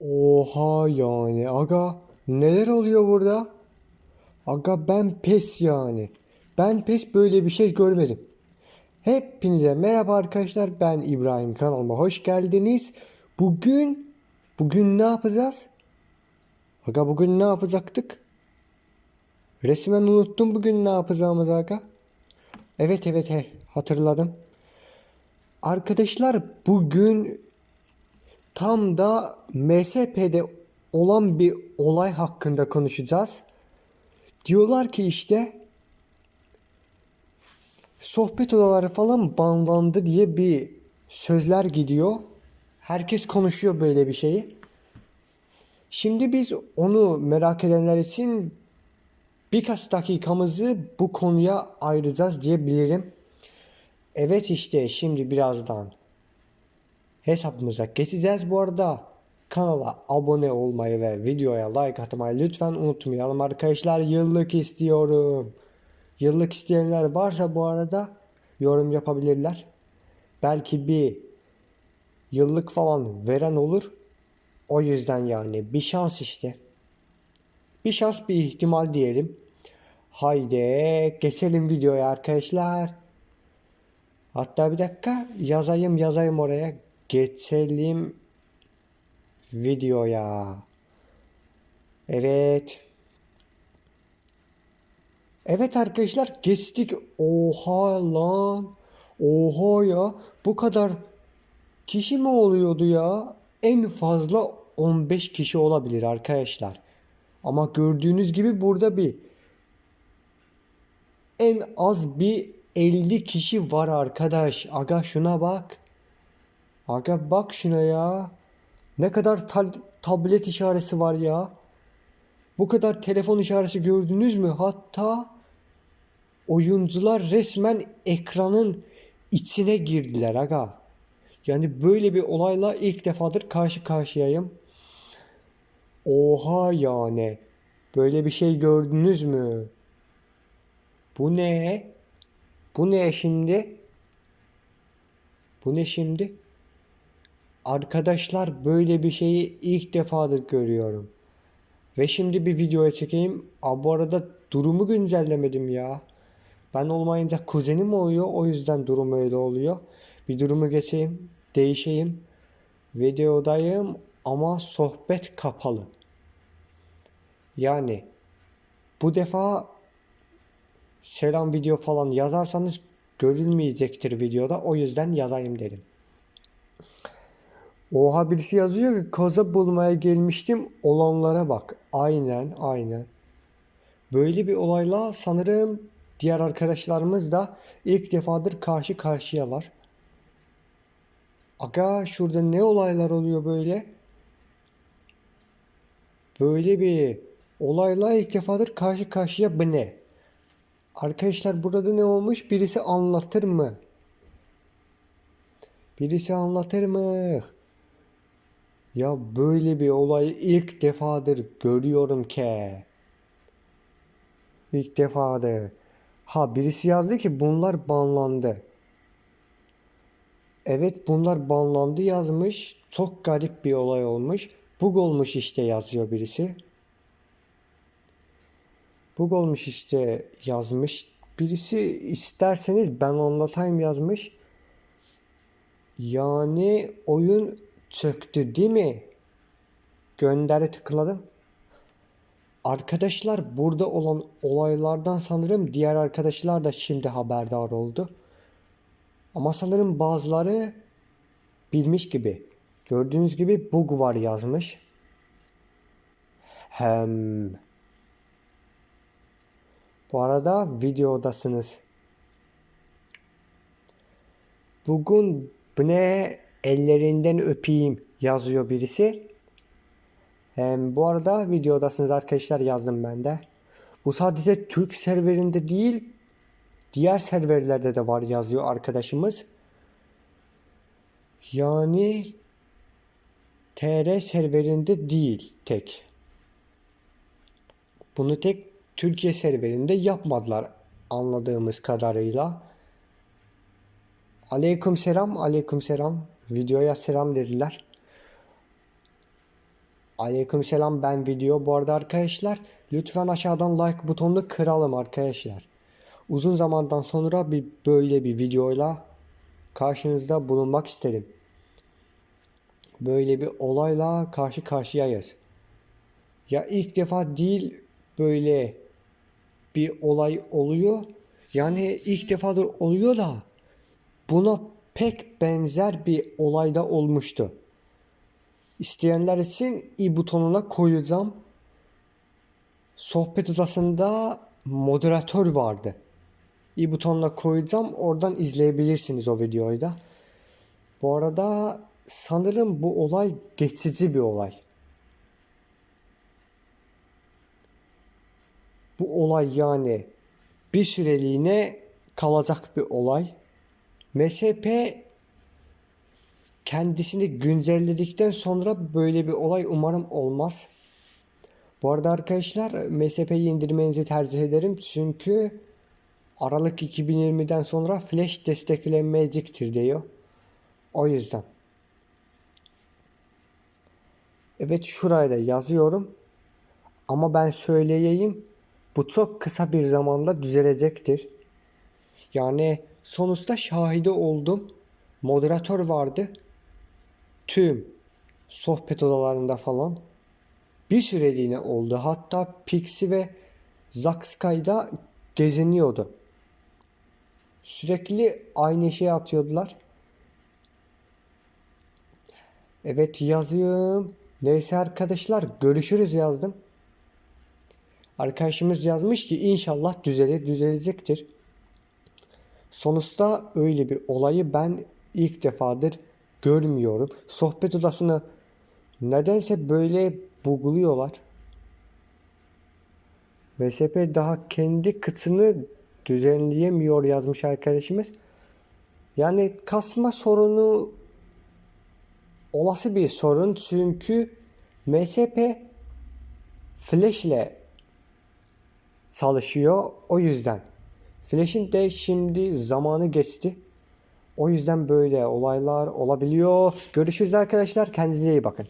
Oha yani aga neler oluyor burada? Aga ben pes yani. Ben pes böyle bir şey görmedim. Hepinize merhaba arkadaşlar ben İbrahim kanalıma hoş geldiniz. Bugün bugün ne yapacağız? Aga bugün ne yapacaktık? Resmen unuttum bugün ne yapacağımızı aga. Evet evet he, hatırladım. Arkadaşlar bugün tam da MSP'de olan bir olay hakkında konuşacağız. Diyorlar ki işte sohbet odaları falan banlandı diye bir sözler gidiyor. Herkes konuşuyor böyle bir şeyi. Şimdi biz onu merak edenler için birkaç dakikamızı bu konuya ayıracağız diyebilirim. Evet işte şimdi birazdan hesabımıza geçeceğiz. Bu arada kanala abone olmayı ve videoya like atmayı lütfen unutmayalım arkadaşlar. Yıllık istiyorum. Yıllık isteyenler varsa bu arada yorum yapabilirler. Belki bir yıllık falan veren olur. O yüzden yani bir şans işte. Bir şans bir ihtimal diyelim. Haydi geçelim videoya arkadaşlar. Hatta bir dakika yazayım yazayım oraya. Geçelim videoya. Evet. Evet arkadaşlar geçtik. Oha lan. Oha ya. Bu kadar kişi mi oluyordu ya? En fazla 15 kişi olabilir arkadaşlar. Ama gördüğünüz gibi burada bir en az bir 50 kişi var arkadaş. Aga şuna bak. Aga bak şuna ya. Ne kadar ta- tablet işareti var ya. Bu kadar telefon işareti gördünüz mü? Hatta oyuncular resmen ekranın içine girdiler aga. Yani böyle bir olayla ilk defadır karşı karşıyayım. Oha yani. Böyle bir şey gördünüz mü? Bu ne? Bu ne şimdi? Bu ne şimdi? Arkadaşlar böyle bir şeyi ilk defadır görüyorum. Ve şimdi bir videoya çekeyim. Aa, bu arada durumu güncellemedim ya. Ben olmayınca kuzenim oluyor. O yüzden durum öyle oluyor. Bir durumu geçeyim. Değişeyim. Videodayım ama sohbet kapalı. Yani bu defa selam video falan yazarsanız görülmeyecektir videoda. O yüzden yazayım dedim. Oha birisi yazıyor ki koza bulmaya gelmiştim olanlara bak. Aynen aynen. Böyle bir olayla sanırım diğer arkadaşlarımız da ilk defadır karşı karşıyalar. Aga şurada ne olaylar oluyor böyle? Böyle bir olayla ilk defadır karşı karşıya bu ne? Arkadaşlar burada ne olmuş? Birisi anlatır mı? Birisi anlatır mı? Ya böyle bir olayı ilk defadır görüyorum ki. İlk defadır. Ha birisi yazdı ki bunlar banlandı. Evet bunlar banlandı yazmış. Çok garip bir olay olmuş. Bug olmuş işte yazıyor birisi. Bug olmuş işte yazmış. Birisi isterseniz ben anlatayım yazmış. Yani oyun çöktü değil mi? Gönderi tıkladım. Arkadaşlar burada olan olaylardan sanırım diğer arkadaşlar da şimdi haberdar oldu. Ama sanırım bazıları bilmiş gibi. Gördüğünüz gibi bug var yazmış. Hem bu arada videodasınız. Bugün bu ne ellerinden öpeyim yazıyor birisi. Hem bu arada videodasınız arkadaşlar yazdım ben de. Bu sadece Türk serverinde değil diğer serverlerde de var yazıyor arkadaşımız. Yani TR serverinde değil tek. Bunu tek Türkiye serverinde yapmadılar anladığımız kadarıyla. Aleyküm selam, aleyküm selam. Videoya selam dediler. Aleykümselam ben video. Bu arada arkadaşlar lütfen aşağıdan like butonunu kıralım arkadaşlar. Uzun zamandan sonra bir böyle bir videoyla karşınızda bulunmak istedim. Böyle bir olayla karşı karşıyayız. Ya ilk defa değil böyle bir olay oluyor. Yani ilk defadır oluyor da buna pek benzer bir olayda olmuştu. İsteyenler için i butonuna koyacağım. Sohbet odasında moderatör vardı. i butonuna koyacağım. Oradan izleyebilirsiniz o videoyu da. Bu arada sanırım bu olay geçici bir olay. Bu olay yani bir süreliğine kalacak bir olay. MSP kendisini güncelledikten sonra böyle bir olay umarım olmaz. Bu arada arkadaşlar MSP'yi indirmenizi tercih ederim çünkü Aralık 2020'den sonra Flash desteklenmeyecektir diyor. O yüzden. Evet şuraya da yazıyorum. Ama ben söyleyeyim. Bu çok kısa bir zamanda düzelecektir. Yani sonuçta şahide oldum. Moderatör vardı. Tüm sohbet odalarında falan. Bir süreliğine oldu. Hatta Pixie ve Zaxkay'da geziniyordu. Sürekli aynı şeyi atıyordular. Evet yazıyorum. Neyse arkadaşlar görüşürüz yazdım. Arkadaşımız yazmış ki inşallah düzelir düzelecektir. Sonuçta öyle bir olayı ben ilk defadır görmüyorum. Sohbet odasını nedense böyle buguluyorlar. MSP daha kendi kıtını düzenleyemiyor yazmış arkadaşımız. Yani kasma sorunu olası bir sorun çünkü MSP Flash ile çalışıyor o yüzden. Flash'in de şimdi zamanı geçti. O yüzden böyle olaylar olabiliyor. Görüşürüz arkadaşlar. Kendinize iyi bakın.